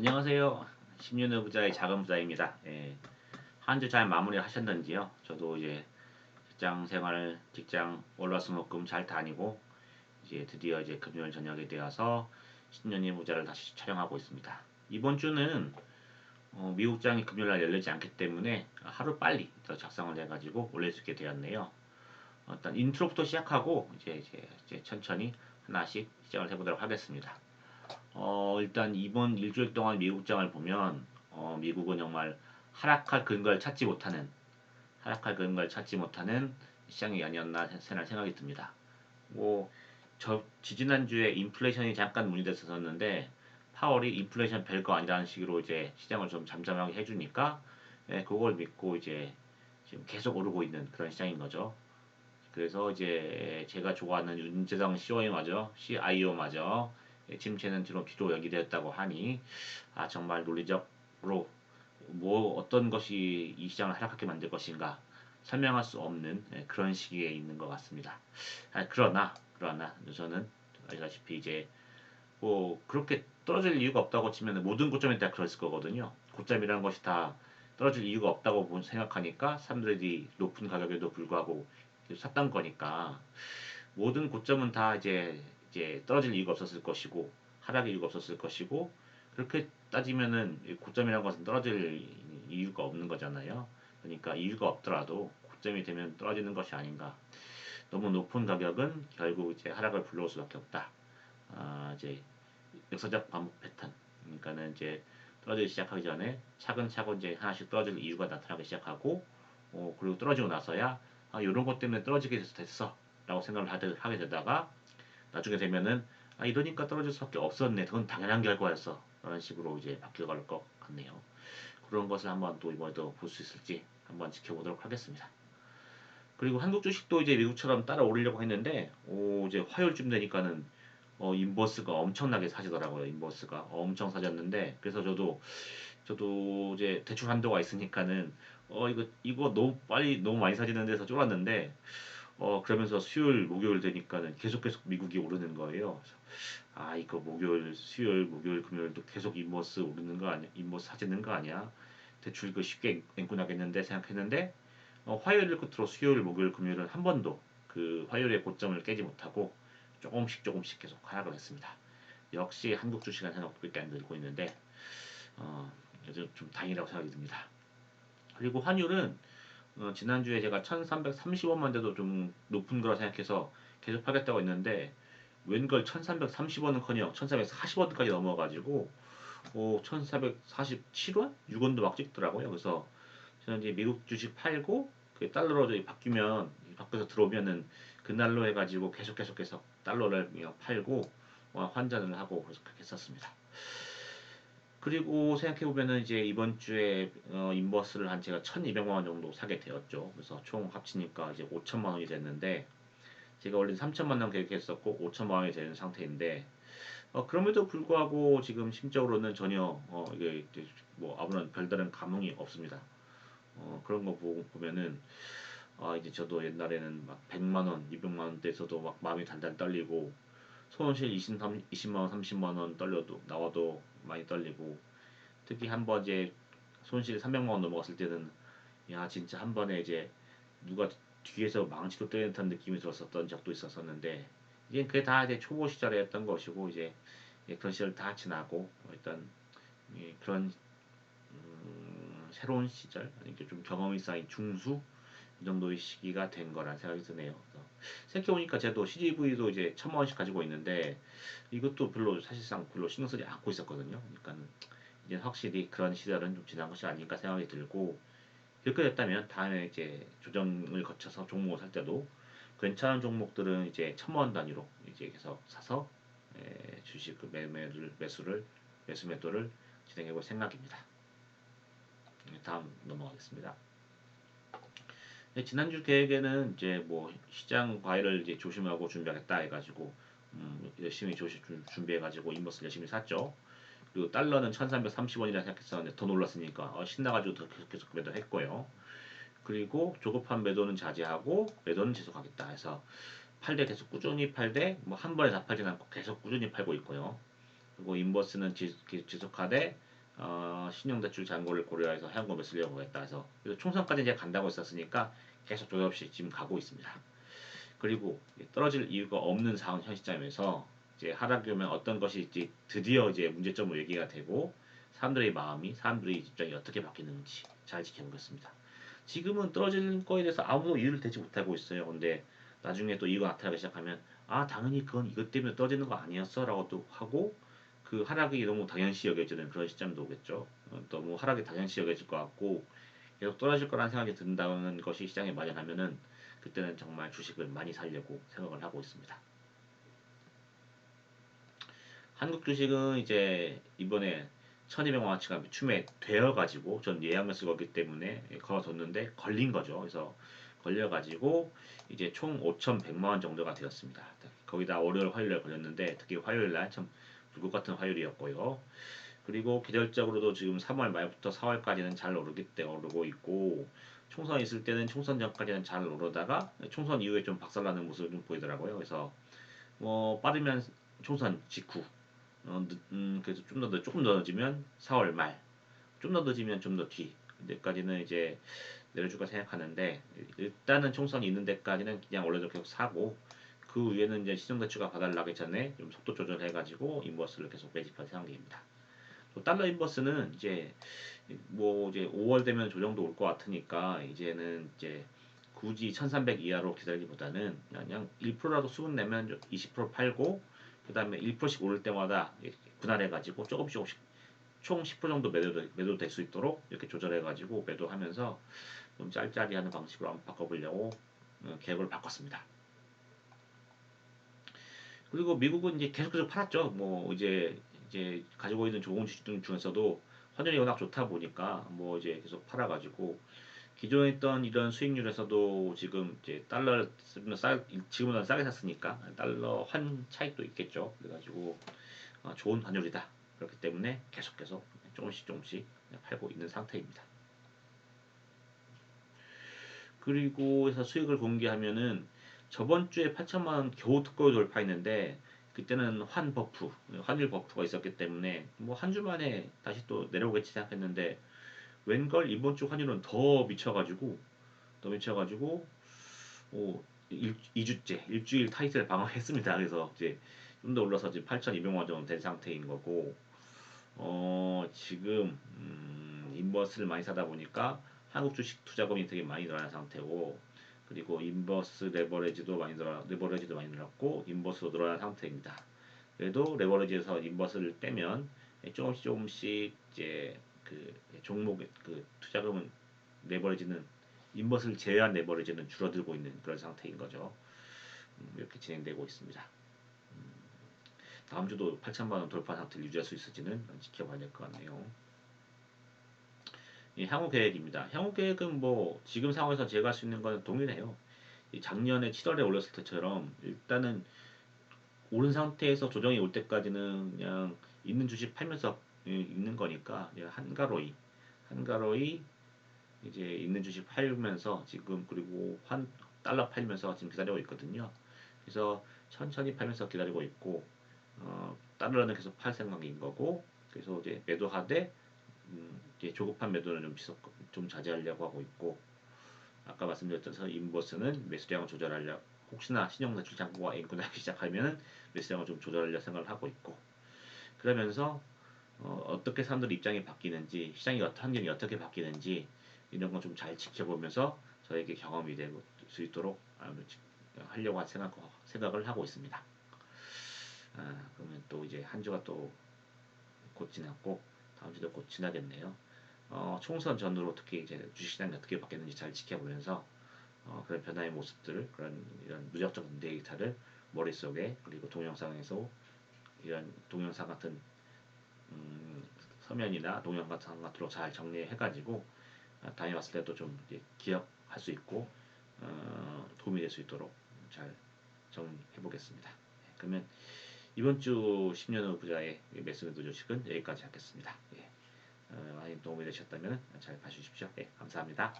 안녕하세요. 10년의 부자의 작은 부자입니다. 예. 한 주 잘 마무리 하셨는지요? 저도 이제 직장 생활, 직장 월화수목금 잘 다니고 이제 드디어 이제 금요일 저녁에 되어서 10년의 부자를 다시 촬영하고 있습니다. 이번 주는 어, 미국장이 금요일 날 열리지 않기 때문에 하루 빨리 더 작성을 해가지고 올릴 수 있게 되었네요. 어, 일단 인트로부터 시작하고 이제, 이제, 이제 천천히 하나씩 시작을 해보도록 하겠습니다. 어, 일단 이번 일주일 동안 미국장을 보면 어, 미국은 정말 하락할 근거를 찾지 못하는 하락할 근거를 찾지 못하는 시장이 아니었나 생각- 생각이 듭니다. 뭐, 저 지지난주에 인플레이션이 잠깐 문의됐었는데 파월이 인플레이션 별 거 아니라는 식으로 이제 시장을 좀 잠잠하게 해주니까 예, 그걸 믿고 이제 지금 계속 오르고 있는 그런 시장인 거죠. 그래서 이제 제가 좋아하는 윤재성 CEO마저 CIO마저 침체는 뒤로 뒤로 연기되었다고 하니 아 정말 논리적으로 뭐 어떤 것이 이 시장을 하락하게 만들 것인가 설명할 수 없는 예, 그런 시기에 있는 것 같습니다. 아, 그러나 그러나 저는 알다시피 이제 뭐 그렇게 떨어질 이유가 없다고 치면 모든 고점에 다 그랬을 거거든요. 고점이라는 것이 다 떨어질 이유가 없다고 본- 생각하니까 사람들이 높은 가격에도 불구하고 샀던 거니까 모든 고점은 다 이제 이제 떨어질 이유가 없었을 것이고 하락의 이유가 없었을 것이고 그렇게 따지면은 이 고점이라는 것은 떨어질 이유가 없는 거잖아요. 그러니까 이유가 없더라도 고점이 되면 떨어지는 것이 아닌가. 너무 높은 가격은 결국 이제 하락을 불러올 수밖에 없다. 아, 이제 역사적 반복 패턴. 그러니까는 이제 떨어지기 시작하기 전에 차근차근 이제 하나씩 떨어질 이유가 나타나기 시작하고, 어, 그리고 떨어지고 나서야 아, 이런 것 때문에 떨어지게 됐어. 라고 생각을 하게 되다가 나중에 되면은 아, 이러니까 떨어질 수밖에 없었네. 그건 당연한 결과였어. 라는 식으로 이제 바뀌어갈 것 같네요. 그런 것을 한번 또 이번에도 볼 수 있을지 한번 지켜보도록 하겠습니다. 그리고 한국 주식도 이제 미국처럼 따라 오르려고 했는데, 오, 이제 화요일쯤 되니까는 어, 인버스가 엄청나게 사지더라고요. 인버스가 엄청 사졌는데, 그래서 저도 저도 이제 대출 한도가 있으니까는 어 이거 이거 너무 빨리 너무 많이 사지는 데서 쫄았는데 어 그러면서 수요일 목요일 되니까는 계속 계속 미국이 오르는 거예요. 아 이거 목요일 수요일 목요일 금요일도 계속 인버스 오르는 거 아니야? 인버스 사지는 거 아니야? 대출 이거 쉽게 앵꾸 나겠는데 생각했는데 어, 화요일을 끝으로 수요일 목요일 금요일은 한 번도 그 화요일의 고점을 깨지 못하고 조금씩 조금씩 계속 하락을 했습니다. 역시 한국 주식은 생각밖에 안 들고 있는데 어, 그래서 좀 다행이라고 생각이 듭니다. 그리고 환율은 어, 지난주에 제가 1330원만 돼도 좀 높은 거라 생각해서 계속 하겠다고 했는데 웬걸 1330원은커녕 1440원까지 넘어가지고 어, 1447원? 6원도 막 찍더라고요. 그래서 저는 이제 미국 주식 팔고 그 달러로 이제 바뀌면 바꿔서 들어오면은 그날로 해가지고 계속 계속 계속 달러를 팔고 어, 환전을 하고 그래서 그렇게 했었습니다. 그리고 생각해 보면은 이제 이번 주에 어, 인버스를 한 제가 1,200만 원 정도 사게 되었죠. 그래서 총 합치니까 이제 5천만 원이 됐는데 제가 원래 3천만 원 계획했었고 5천만 원이 되는 상태인데 어, 그럼에도 불구하고 지금 심적으로는 전혀 어, 이게 뭐 아무런 별다른 감흥이 없습니다. 어, 그런 거 보고 보면은 아 이제 저도 옛날에는 막 100만 원, 200만 원대에서도 막 마음이 단단 떨리고 손실 20, 20만 원, 30만 원 떨려도 나와도 많이 떨리고 특히 한 번 이제 손실이 300만 원 넘어갔을 때는 야 진짜 한 번에 이제 누가 뒤에서 망치로 때리는 듯한 느낌이 들었었던 적도 있었었는데 이제 그게 다 이제 초보 시절에 했던 것이고 이제 예, 그런 시절 다 지나고 일단 예, 그런 음, 새로운 시절 이렇게 좀 경험이 쌓인 중수 이 정도의 시기가 된 거란 생각이 드네요. 생각해보니까 제도 CGV도 이제 천만 원씩 가지고 있는데 이것도 별로 사실상 별로 신경 쓰지 않고 있었거든요. 그러니까 이제 확실히 그런 시절은 좀 지난 것이 아닌가 생각이 들고 그렇게 됐다면 다음에 이제 조정을 거쳐서 종목을 살 때도 괜찮은 종목들은 이제 천만 원 단위로 이제 계속 사서 에, 주식 그 매매를 매수를 매수 매도를 진행해 볼 생각입니다. 네, 다음 넘어가겠습니다. 네, 지난주 계획에는 이제 뭐 시장 과열을 이제 조심하고 준비하겠다 해가지고 음, 열심히 조시, 준비해가지고 인버스 열심히 샀죠. 그리고 달러는 1330원이라 생각했었는데 더 놀랐으니까 어, 신나가지고 더 계속 계속 매도 했고요. 그리고 조급한 매도는 자제하고 매도는 지속하겠다 해서 팔대 계속 꾸준히 팔되 뭐한 번에 다 팔진 않고 계속 꾸준히 팔고 있고요. 그리고 인버스는 지, 지속하되 어, 신용대출 잔고를 고려해서 해안금을 쓰려고 했다 해서 그래서 총선까지 이제 간다고 했었으니까 계속 조절 없이 지금 가고 있습니다. 그리고 떨어질 이유가 없는 상황 현 시점에서 이제 하락이 오면 어떤 것이 이제 드디어 이제 문제점으로 얘기가 되고 사람들의 마음이 사람들의 입장이 어떻게 바뀌는지 잘 지켜보겠습니다. 지금은 떨어지는 거에 대해서 아무도 이유를 대지 못하고 있어요. 근데 나중에 또 이유가 나타나기 시작하면 아 당연히 그건 이것 때문에 떨어지는 거 아니었어 라고 또 하고 그 하락이 너무 당연시 여겨지는 그런 시점도 오겠죠. 어, 너무 하락이 당연시 여겨질 것 같고 계속 떨어질 거라는 생각이 든다는 것이 시장에 만연하면은 그때는 정말 주식을 많이 살려고 생각을 하고 있습니다. 한국 주식은 이제 이번에 1200만 원치가 추매되어 가지고 전 예약을 거기 때문에 걸어뒀는데 걸린 거죠. 그래서 걸려 가지고 이제 총 5,100만 원 정도가 되었습니다. 거기다 월요일 화요일에 걸렸는데 특히 화요일 날참 불꽃 같은 화요일이었고요. 그리고 계절적으로도 지금 3월 말부터 4월까지는 잘 오르기 때 오르고 있고 총선 있을 때는 총선 전까지는 잘 오르다가 총선 이후에 좀 박살나는 모습을 좀 보이더라고요. 그래서 뭐 빠르면 총선 직후 어, 음, 그래서 좀 더 조금 더 늦으면 4월 말, 좀 더 늦으면 좀 더 뒤. 그때까지는 이제 내려줄까 생각하는데 일단은 총선이 있는 데까지는 그냥 원래대로 계속 사고 그 위에는 이제 시정대출가 받아나기 전에 좀 속도 조절해가지고 인버스를 계속 매집할 생각입니다. 또 달러 인버스는 이제 뭐 이제 5월 되면 조정도 올 것 같으니까 이제는 이제 굳이 1300 이하로 기다리기보다는 그냥 1%라도 수급 내면 20% 팔고 그 다음에 1%씩 오를 때마다 분할해가지고 조금씩 조금씩 총 10% 정도 매도 매도 될 수 있도록 이렇게 조절해가지고 매도하면서 좀 짤짤이 하는 방식으로 한번 바꿔보려고 어, 계획을 바꿨습니다. 그리고 미국은 이제 계속 계속 팔았죠. 뭐 이제 이제 가지고 있는 좋은 주식들 중에서도 환율이 워낙 좋다 보니까 뭐 이제 계속 팔아가지고 기존에 있던 이런 수익률에서도 지금 이제 달러 싸 지금보다 싸게 샀으니까 달러 환 차익도 있겠죠. 그래가지고 어, 좋은 환율이다. 그렇기 때문에 계속 계속 조금씩 조금씩 팔고 있는 상태입니다. 그리고 해서 수익을 공개하면은 저번 주에 8천만 원 겨우 특허를 돌파했는데 그때는 환 버프, 환율 버프가 있었기 때문에 뭐 한 주 만에 다시 또 내려오겠지 생각했는데 웬걸 이번 주 환율은 더 미쳐가지고 더 미쳐가지고 오, 일, 2주째 일주일 타이틀 방어했습니다. 그래서 이제 좀 더 올라서 지금 8,200만 원 정도 된 상태인 거고 어, 지금 음, 인버스를 많이 사다 보니까 한국 주식 투자금이 되게 많이 늘어난 상태고 그리고 인버스 레버리지도 많이 늘어 레버리지도 많이 늘었고 인버스도 늘어난 상태입니다. 그래도 레버리지에서 인버스를 빼면 조금씩 조금씩 이제 그 종목 그 투자금은 레버리지는 인버스를 제외한 레버리지는 줄어들고 있는 그런 상태인 거죠. 음, 이렇게 진행되고 있습니다. 음, 다음 주도 8천만 원 돌파 상태를 유지할 수 있을지는 지켜봐야 될 것 같네요. 이 향후 계획입니다. 향후 계획은 뭐 지금 상황에서 제가 할 수 있는 건 동일해요. 작년에 7월에 올렸을 때처럼 일단은 오른 상태에서 조정이 올 때까지는 그냥 있는 주식 팔면서 있는 거니까 한가로이 한가로이 이제 있는 주식 팔면서 지금 그리고 환 달러 팔면서 지금 기다리고 있거든요. 그래서 천천히 팔면서 기다리고 있고 어, 달러는 계속 팔 생각인 거고 그래서 이제 매도하되 음, 이제 조급한 매도는 좀 지속 좀 자제하려고 하고 있고 아까 말씀드렸던 인버스는 매수량을 조절하려 혹시나 신용대출 잔고가 인구나기 시작하면 매수량을 좀 조절하려 생각을 하고 있고 그러면서 어, 떻게 사람들 입장이 바뀌는지 시장이 환경이 어떻게 바뀌는지 이런 거좀잘 지켜보면서 저에게 경험이 될 수 있도록 하려고 생각, 생각을 하고 있습니다. 아, 그러면 또 이제 한 주가 또 곧 지났고 지나겠네요. 어, 총선 전후로 특히 이제 주식시장이 어떻게 바뀌는지 잘 지켜보면서 어, 그런 변화의 모습들을 그런 이런 누적적 데이터를 머릿속에 그리고 동영상에서 이런 동영상 같은 음, 서면이나 동영 상 같은 것으로 잘 정리해가지고 어, 다음에 왔을 때도 좀 기억할 수 있고 어, 도움이 될 수 있도록 잘 정리해 보겠습니다. 네, 그러면 이번 주 10년 후 부자의 매수매도 주식은 여기까지 하겠습니다. 예. 어, 많이 도움이 되셨다면 잘 봐주십시오. 예, 감사합니다.